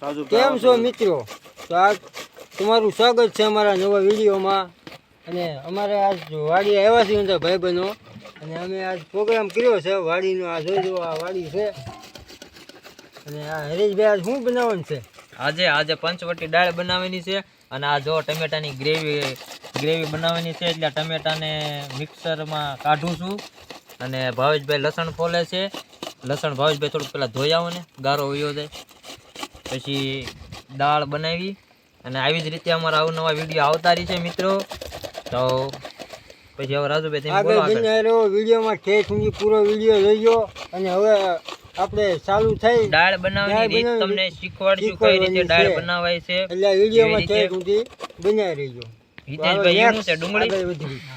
કેમ છો મિત્રો? તો આ તમારું સ્વાગત છે અમારા નવા વિડીયોમાં. અને અમારે આજ વાડી આવ્યા છીએ બધા ભાઈબંધો. અને અમે આજ પ્રોગ્રામ કર્યો છે વાડીનો આ જોઈ જુઓ આ વાડી છે. અને આ હરીશભાઈ આજ શું બનાવવાનું છે? આજે આજે પંચવટી દાળ બનાવવાની છે. અને આ જો ટમેટાની ગ્રેવી ગ્રેવી બનાવવાની છે એટલે ટમેટાને મિક્સરમાં કાઢું છું. અને ભાવેશભાઈ લસણ ફોલે છે. લસણ ભાવેશભાઈ થોડુંક પહેલાં ધોઈ આવો ને ગારો વયો જાય. પછી દાળ બનાવી અને આવી જ રીતે અમારા અવનવા વીડિયો આવતા રહી છે મિત્રો. તો પછી હવે રાજુભાઈ તમે બોલો આગળ. વિડીયોમાં ઠેઠ સુધી પૂરો વીડિયો જોઈજો અને હવે આપણે ચાલુ થઈ દાળ બનાવવાની રીત તમને શીખવાડશું કઈ રીતે દાળ બનાવાય છે. એટલે વિડીયોમાં ઠેઠ સુધી બનાવી રહીજો. હિતેશભાઈ હવે છે next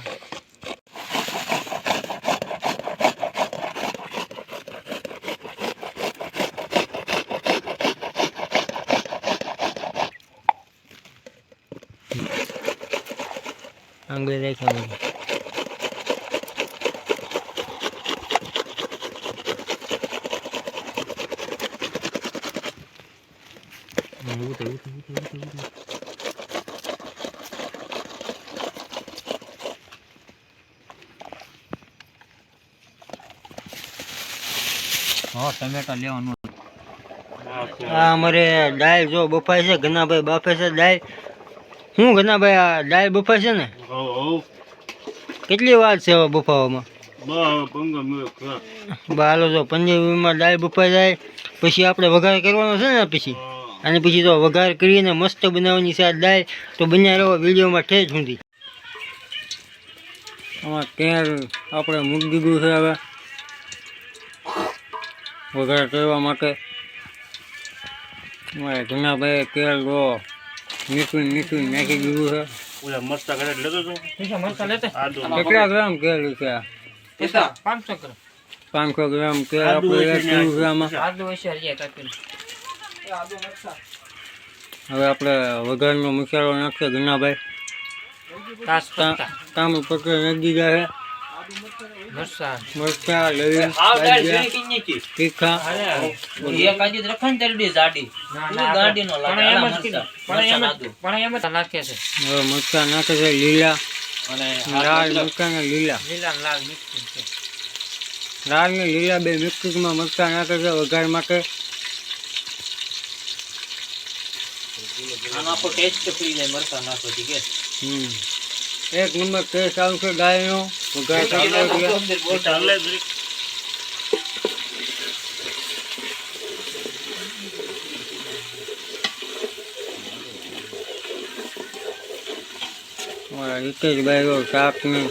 ડુંગળી રાખ્યા મને. હા ટમેટા લેવાનું આ અમારે દાળ જો બફાય છે ઘનાભાઈ બાફે છે દાળ શું ઘનાભાઈ આ દાળ બફા છે ને? કેટલી વાર છે હવે બફાવામાં? બા હાલો તો પંજાબીમાં દાળ બફાઈ જાય પછી આપણે વઘાર કરવાનો છે ને પછી? અને પછી તો વઘાર કરીને મસ્ત બનાવવાની છે આ દાળ તો બન્યા રહો વિડીયોમાં ઠેજ સુધી. આમાં તેલ આપણે મૂકી દીધું છે હવે. વઘાર કરવા માટે. અમારે ઘનાભાઈ તેલ જો મીઠું ને મીઠું નાખી દીધું છે. કેટલા ગ્રામ તેલ છે? આ? પાંચસો ગ્રામ. પાંચસો ગ્રામ તેલ આપણે એડ કર્યું છે આમાં? આદુ હશે હરિયા કાપીને હવે આપણે વઘારનો મસાલો નાખશે ઘણા ભાઈ તા- તાંબુ પત્ર નાખી ગયા છે. મરચાં લવિંગ તીખા. એક આજી જાડી. લાગે. નાખે છે. હવે નાખે છે લીલા. અને લાલ મરચાં ને લીલા. લીલા લાલ મિક્સ છે. લાલ ને લીલા બે મિક્સિંગમાં મરચાં નાખે છે વઘાર માટે આનો આખો ટેસ્ટ ફ્રી જાય મરચાં નાખો કે. હમ. એક નંબર ટેસ્ટ આવશે ગાયનો વઘાર મારા જો શાકને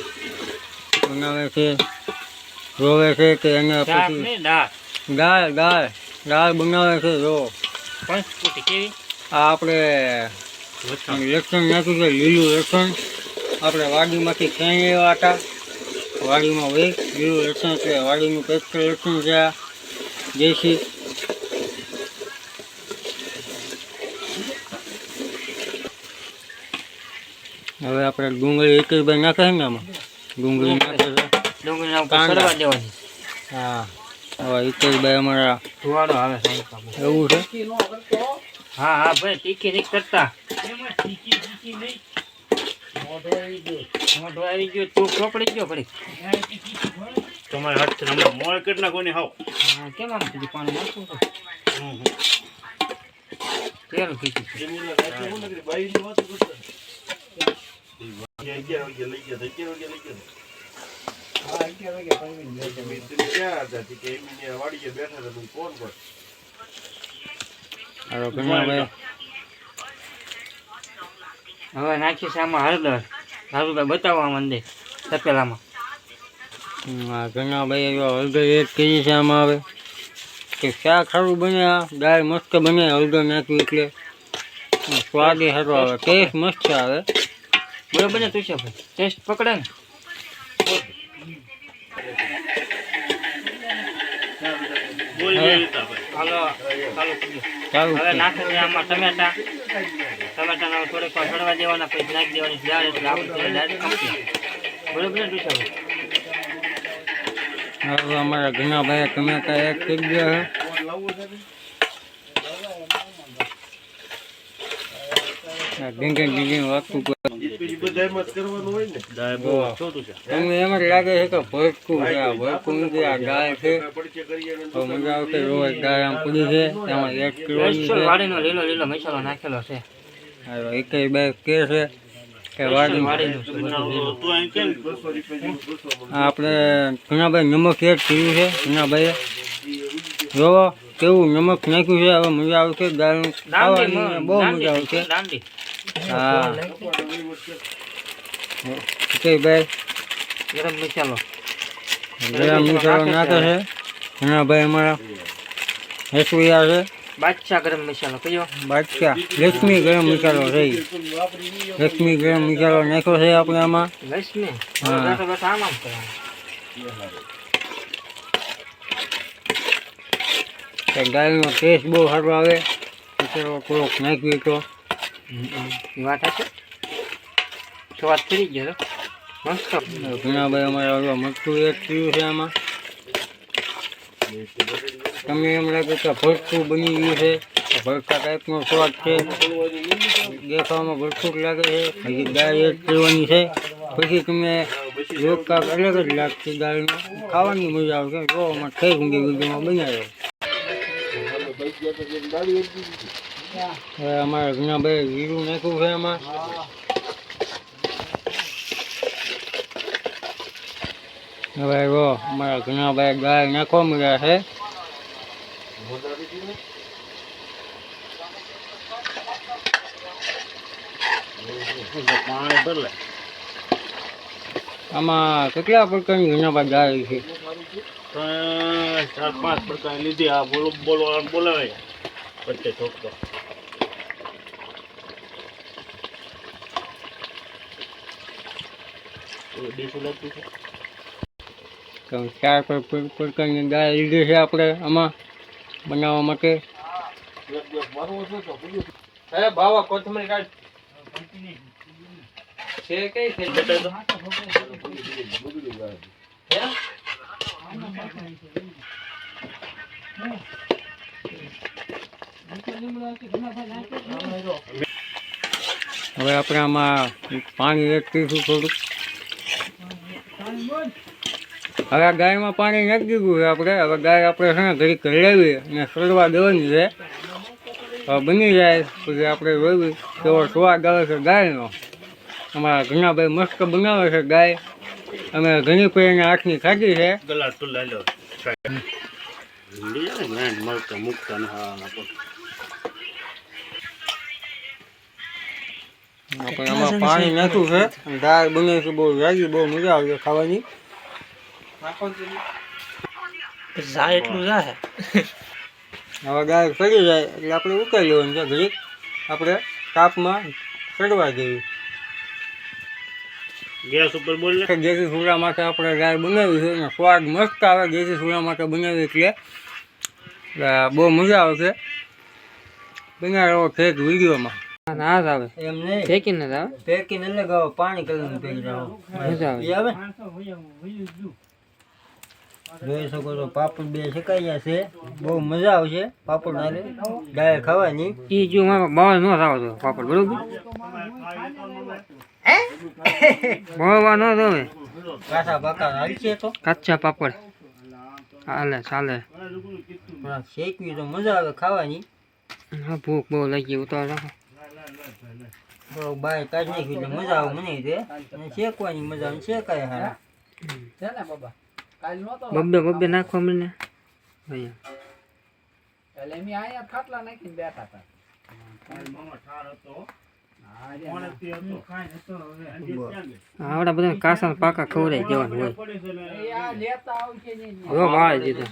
બનાવે છે રોવે છે કે એને પછી દાળ. દાળ દાળ. બનાવે છે રો આ આપણે લસણ નાખ્યું છે લીલું લસણ. આપણે વાડીમાંથી ક્યાંય આવ્યા હતા? વાડીમાં વહી લીલું લસણ છે. વાડીનું પેસ્ટ લસણ છે દેશી હવે આપણે ડુંગળી એક ભાઈ નાખે ને આમાં? ડુંગળી નાખે ડુંગળી હા. હવે હિતેશભાઈ અમારા ધુવાડો આવે એવું છે? હા હા ભાઈ ટીકી નહીં કરતા. મોઢો આવી ગયો. તું ચોપડી ગયો ઘડીક. તમારે હાથ હમણાં મોળ કેટલા કોની હાવ. હા, કેમ આમ કીધું? પાણી નાખું તો? તેલ કીધું? અગિયાર વાગે લઈ ગયા હવે નાખી આમાં હળદર. હારુભાઈ બતાવવા માંડે તપેલામાં. ઘણા ભાઈ એવા હળદર એક કેજી છે આમાં આવે કે શાક સારું બને આ દાળ મસ્ત બને હળદર નાખ્યું એટલે. સ્વાદ એ સારો આવે ટેસ્ટ મસ્ત આવે બરોબર ને તુષાભાઈ ટેસ્ટ પકડે ને. ચાલુ સારું હવે છે. આમાં ટમેટા. ટમેટાને થોડે થોડીક વાર સડવા દેવાના પછી નાખી દેવાની દાળ એટલે આપણે ડાયરેક્ટ કમ્પ્લીટ બરોબર ને હવે અમારા ઘણા ભાઈ ટમેટા એક થઈ ગયા છે એમ જ કરવાનું હોય ને તમને એમ જ લાગે છે કે ભરતું છે આ નથી આ ગાય છે. તો મજા આવશે રોજ ગાય આમ પડી છે એમાં એક વાડીનો લીલો લીલો મસાલો નાખેલો છે. એકેય બે કે છે કે છે? આપણે ઘણાભાઈ નમક એડ કર્યું છે ઘણાભાઈએ જોવો કેવું નમક નાખ્યું છે હવે મજા દાંડી ખાવાની બહુ મજા આવશે. દાંડી. હા. ભાઈ ગરમ મસાલો. ગરમ મસાલો નાખે છે. ઘણાભાઈ અમારા હેસુયા છે. બાદશાહ ગરમ મસાલો કયો? બાદશાહ લક્ષ્મી ગરમ મસાલો રહી. લક્ષ્મી ગરમ મસાલો નાખ્યો છે આપણે આમાં. લક્ષ્મી? હા. બેઠા આમ આમ કરવાનું. ટેસ્ટ બહુ સારો આવે. મસાલો થોડોક નાખ્યો તો વાત હશે સ્વાદ થઈ ગયો મસ્ત. ઘણા ભાઈ અમારા મસ્તું એક થયું છે આમાં. તમને એમ લાગે કે બની ગયું છે. ભરતા ટાઈપનો સ્વાદ છે. દેખાવામાં ભરતું લાગે છે. પછી ગાય એક પીવાની છે. પછી તમે જો અલગ જ લાગશે ગાયનું ખાવાની મજા આવશે જોવામાં થઈ ઊંધી વિડીયોમાં બનાવ્યો. અમારા ઘણા ભાઈ જીરું નાખ્યું છે એમાં હવે જો, અમારા ઘણા ભાઈ ગાય નાખવા મળ્યા છે. આમાં કેટલા પ્રકારની ઘણા ભાઈ ગાય છે? ચાર, પાંચ પ્રકાર લીધી. આ બોલો બોલો બોલાવે. વચ્ચે ઠોકતો. તો ચાર પર- પર- પ્રકારની ગાય લીધી છે આપણે આમાં બનાવવા માટે. અરે બાવા કોથમરી કાઢ. છે કઈ છે? બતાવી દો હે? હવે આપણે આમાં પાણી એડ કરીશું થોડુંક? હવે આ ગાયમાં પાણી નાખી દીધું છે આપણે. હવે ગાય આપણે છે ને ઘડીક રેવી અને સડવા દેવાની છે. બની જાય પછી આપણે જોયું. તેવો સ્વાદ આવે છે ગાયનો. અમારા ઘણા ભાઈ મસ્ત બનાવે છે ગાય. અમે ઘણી કોઈ આંખની ખાધી છે. આપણે આમાં પાણી નાખ્યું છે. દાળ બને છે બહુ રાજી બહુ મજા આવે છે ખાવાની. જા એટલું જા હે. હવે ગાય સડી જાય એટલે આપણે ઉકાળી લેવાનું છે ઘડીક. આપણે તાપમાં ચડવા દેવી. ગેસ ઉપર બોલ દેશી સુરા માટે આપણે ગાય બનાવી છે અને સ્વાદ મસ્ત આવે દેશી સુરા માટે બનાવી એટલે એટલે બહુ મજા આવશે બનાવ્યો ફેક વિડીયોમાં. ના જ આવે. એમ નહીં. ફેંકીને જ આવે. પેકીને લગાવો પાણી કરીને ફેંકી જાવ મજા આવે? જોઈ શકો છો પાપડ બે શેકાઈ ગયા છે. બહુ મજા આવશે પાપડ નાલે ગાય ખાવાની. ઈ જો બહાર બાવા નો થાવ તો પાપડ બરોબર? બાવા નો દવે કાચા પાકા હાલશે તો. કાચા પાપડ. હાલે ચાલે. શેકવી તો મજા આવે ખાવાની. હા ભૂખ બહુ લાગી ઉતાર રાખો. બાય કાઢી નાખ્યું મજા આવે મને તે. શેકવાની મજા આવે શેકાય હારા. બબ્બે બબ્બે નાખવા મને ભાઈ આવડા બધા કાસા પાકા ખવડાઈ જવાનું હોય. વાળી દીધો.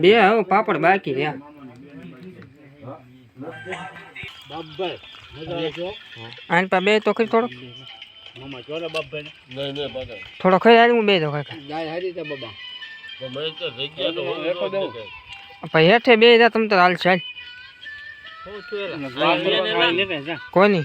બે હવે પાપડ બાકી રહ્યા. આન પા બે તો ખરી થોડો. થોડો ખાઈ આલી હું બે તો પછી હેઠે બે જા તમ તો હાલ ચાલ કોની?